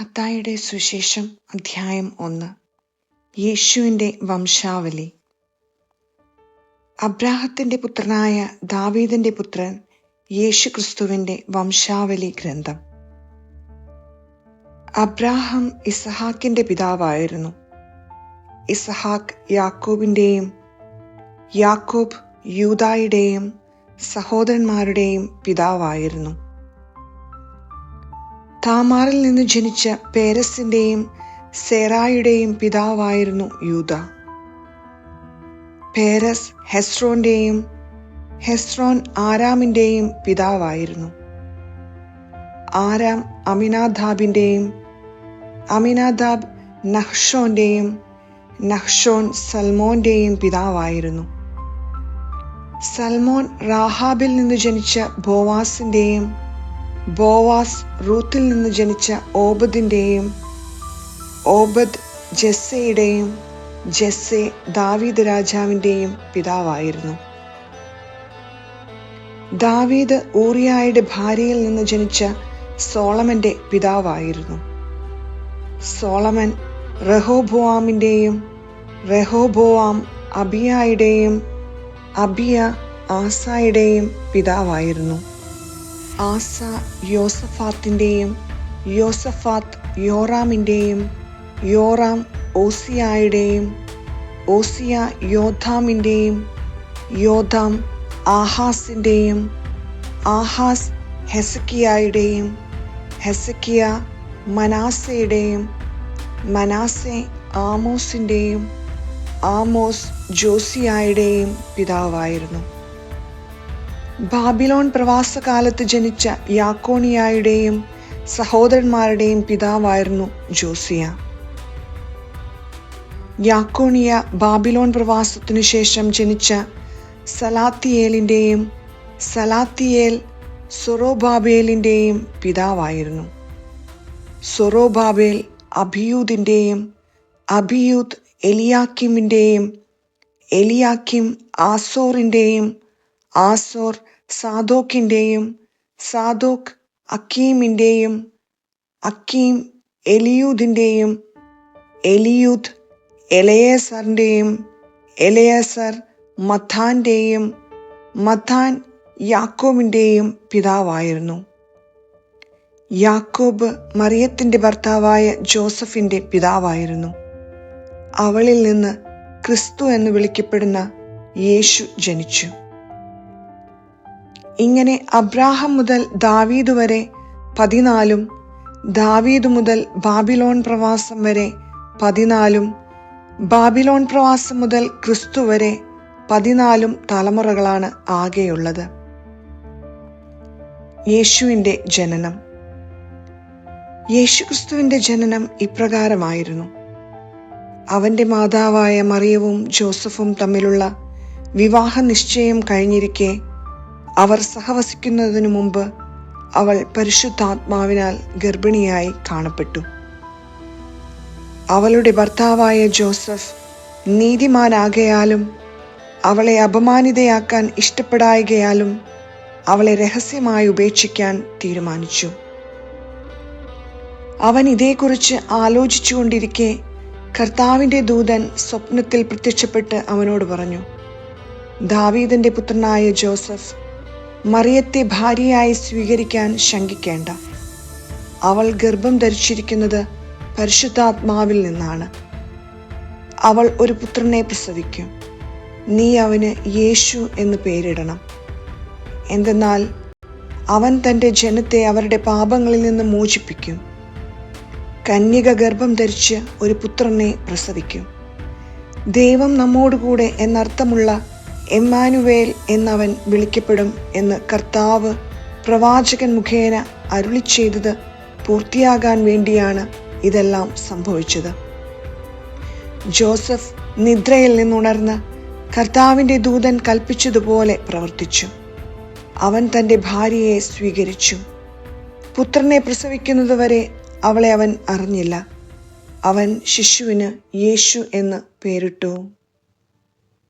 മത്തായിയുടെ സുശേഷം അധ്യായം ഒന്ന്. യേശുവിന്റെ വംശാവലി. അബ്രാഹത്തിന്റെ പുത്രനായ ദാവീദിന്റെ പുത്രൻ യേശു ക്രിസ്തുവിന്റെ വംശാവലി ഗ്രന്ഥം. അബ്രാഹം ഇസഹാക്കിന്റെ പിതാവായിരുന്നു. ഇസഹാക്ക് യാക്കോബിന്റെയും യാക്കോബ് യൂതായുടെയും സഹോദരന്മാരുടെയും പിതാവായിരുന്നു. താമാറിൽ നിന്ന് ജനിച്ച പേരസിന്റെയും സെറായുടെയും പിതാവായിരുന്നു യൂത പേരസ് ഹെസ്രോന്റെയും ഹെസ്രോൻ ആരാമിന്റെയും പിതാവായിരുന്നു. ആരാം അമിനാദാബിന്റെയും അമിനാദാബ് നഹ്ഷോന്റെയും നഹ്ഷോൻ സൽമോന്റെയും പിതാവായിരുന്നു. സൽമോൻ റാഹാബിൽ നിന്ന് ജനിച്ച ബോവാസിന്റെയും ബോവാസ് റൂത്തിൽ നിന്ന് ജനിച്ച ഓബദിന്റെയും ഓബദ് ജെസ്സയുടെയും ജെസ്സെ ദാവീദ് രാജാവിന്റെയും പിതാവായിരുന്നു. ദാവീദ് ഊറിയായുടെ ഭാര്യയിൽ നിന്ന് ജനിച്ച സോളമന്റെ പിതാവായിരുന്നു. സോളമൻ റഹോബോവാമിന്റെയും റഹോബോവാം അബിയായുടെയും അബിയ ആസായുടെയും പിതാവായിരുന്നു. ആസ യോസഫാത്തിന്റെയും യോസഫാത്ത് യോറാമിന്റെയും യോറാം ഓസിയായുടെയും ഓസിയ യോധാമിന്റെയും യോധാം ആഹാസിന്റെയും ആഹാസ് ഹെസക്കിയായുടെയും ഹെസക്കിയ മനാസയുടെയും മനാസെ ആമോസിന്റെയും ആമോസ് ജോസിയായുടെയും പിതാവായിരുന്നു. ബാബിലോൺ പ്രവാസകാലത്ത് ജനിച്ച യാക്കോണിയായുടെയും സഹോദരന്മാരുടെയും പിതാവായിരുന്നു ജോസിയ. യാക്കോണിയ ബാബിലോൺ പ്രവാസത്തിനു ശേഷം ജനിച്ച സലാത്തിയേലിന്റെയും സലാത്തിയേൽ സൊറോബാബേലിന്റെയും പിതാവായിരുന്നു. സൊറോബാബേൽ അഭിയൂദിന്റെയും അഭിയൂദ് എലിയാക്കിമിന്റെയും എലിയാക്കിം ആസോറിന്റെയും ആസോർ സാദോക്കിന്റെയും സാദോക്ക് അക്കീമിന്റെയും അക്കീം എലിയൂദിന്റെയും എലിയൂദ് എലയേസറിന്റെയും എലയേസർ മഥാന്റെയും മഥാൻ യാക്കോബിന്റെയും പിതാവായിരുന്നു. യാക്കോബ് മറിയത്തിന്റെ ഭർത്താവായ ജോസഫിന്റെ പിതാവായിരുന്നു. അവളിൽ നിന്ന് ക്രിസ്തു എന്ന് വിളിക്കപ്പെടുന്ന യേശു ജനിച്ചു. ഇങ്ങനെ അബ്രാഹം മുതൽ ദാവീദ് വരെ പതിനാലും ദാവീദ് മുതൽ ബാബിലോൺ പ്രവാസം വരെ പതിനാലും ബാബിലോൺ പ്രവാസം മുതൽ ക്രിസ്തു വരെ പതിനാലും തലമുറകളാണ് ആകെയുള്ളത്. യേശുവിന്റെ ജനനം. യേശുക്രിസ്തുവിന്റെ ജനനം ഇപ്രകാരമായിരുന്നു. അവന്റെ മാതാവായ മറിയവും ജോസഫും തമ്മിലുള്ള വിവാഹ നിശ്ചയം കഴിഞ്ഞിരിക്കെ അവർ സഹവസിക്കുന്നതിനു മുമ്പ് അവൾ പരിശുദ്ധാത്മാവിനാൽ ഗർഭിണിയായി കാണപ്പെട്ടു. അവളുടെ ഭർത്താവായ ജോസഫ് നീതിമാനാകയാലും അവളെ അപമാനിതയാക്കാൻ ഇഷ്ടപ്പെടായകയാലും അവളെ രഹസ്യമായി ഉപേക്ഷിക്കാൻ തീരുമാനിച്ചു. അവൻ ഇതേക്കുറിച്ച് ആലോചിച്ചുകൊണ്ടിരിക്കെ കർത്താവിന്റെ ദൂതൻ സ്വപ്നത്തിൽ പ്രത്യക്ഷപ്പെട്ട് അവനോട് പറഞ്ഞു ദാവീദിന്റെ പുത്രനായ ജോസഫ് മറിയത്തെ ഭാര്യയായി സ്വീകരിക്കാൻ ശങ്കിക്കേണ്ട. അവൾ ഗർഭം ധരിച്ചിരിക്കുന്നത് പരിശുദ്ധാത്മാവിൽ നിന്നാണ്. അവൾ ഒരു പുത്രനെ പ്രസവിക്കും. നീ അവന് യേശു എന്ന് പേരിടണം. എന്തെന്നാൽ അവൻ തന്റെ ജനത്തെ അവരുടെ പാപങ്ങളിൽ നിന്ന് മോചിപ്പിക്കും. കന്യക ഗർഭം ധരിച്ച് ഒരു പുത്രനെ പ്രസവിക്കും. ദൈവം നമ്മോടുകൂടെ എന്നർത്ഥമുള്ള എമ്മാനുവേൽ എന്നവൻ വിളിക്കപ്പെടും എന്ന് കർത്താവ് പ്രവാചകൻ മുഖേന അരുളി ചെയ്തത് പൂർത്തിയാകാൻ വേണ്ടിയാണ് ഇതെല്ലാം സംഭവിച്ചത്. ജോസഫ് നിദ്രയിൽ നിന്നുണർന്ന് കർത്താവിന്റെ ദൂതൻ കൽപ്പിച്ചതുപോലെ പ്രവർത്തിച്ചു. അവൻ തന്റെ ഭാര്യയെ സ്വീകരിച്ചു. പുത്രനെ പ്രസവിക്കുന്നതുവരെ അവളെ അവൻ അറിഞ്ഞില്ല. അവൻ ശിശുവിന് യേശു എന്ന് പേരിട്ടു.